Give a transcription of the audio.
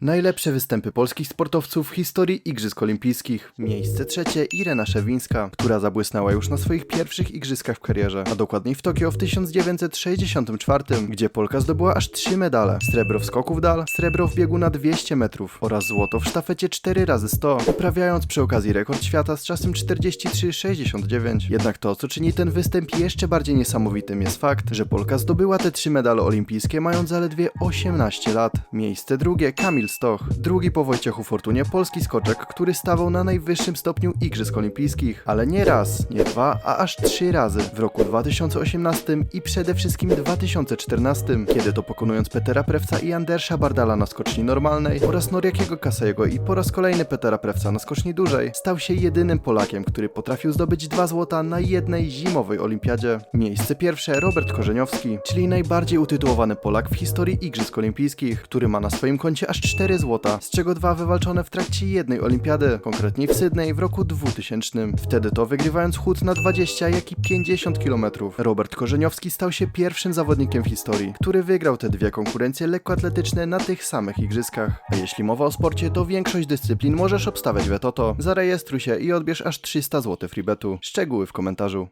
Najlepsze występy polskich sportowców w historii Igrzysk Olimpijskich. Miejsce trzecie Irena Szewińska, która zabłysnęła już na swoich pierwszych igrzyskach w karierze, a dokładniej w Tokio w 1964, gdzie Polka zdobyła aż trzy medale. Srebro w skoku w dal, srebro w biegu na 200 metrów oraz złoto w sztafecie 4 razy 100 uprawiając przy okazji rekord świata z czasem 43,69. Jednak to, co czyni ten występ jeszcze bardziej niesamowitym jest fakt, że Polka zdobyła te trzy medale olimpijskie mając zaledwie 18 lat. Miejsce drugie Kamil Stoch, drugi po Wojciechu Fortunie polski skoczek, który stawał na najwyższym stopniu Igrzysk Olimpijskich, ale nie raz, nie dwa, a aż trzy razy w roku 2018 i przede wszystkim 2014, kiedy to pokonując Petera Prewca i Andersa Bardala na skoczni normalnej oraz Noriakiego Kasejego i po raz kolejny Petera Prewca na skoczni dużej, stał się jedynym Polakiem, który potrafił zdobyć dwa złota na jednej zimowej olimpiadzie. Miejsce pierwsze Robert Korzeniowski, czyli najbardziej utytułowany Polak w historii Igrzysk Olimpijskich, który ma na swoim koncie aż 4 złota, z czego dwa wywalczone w trakcie jednej olimpiady, konkretnie w Sydney w roku 2000. Wtedy to wygrywając chód na 20 jak i 50 km. Robert Korzeniowski stał się pierwszym zawodnikiem w historii, który wygrał te dwie konkurencje lekkoatletyczne na tych samych igrzyskach. A jeśli mowa o sporcie, to większość dyscyplin możesz obstawiać w Etoto. Zarejestruj się i odbierz aż 300 zł freebetu. Szczegóły w komentarzu.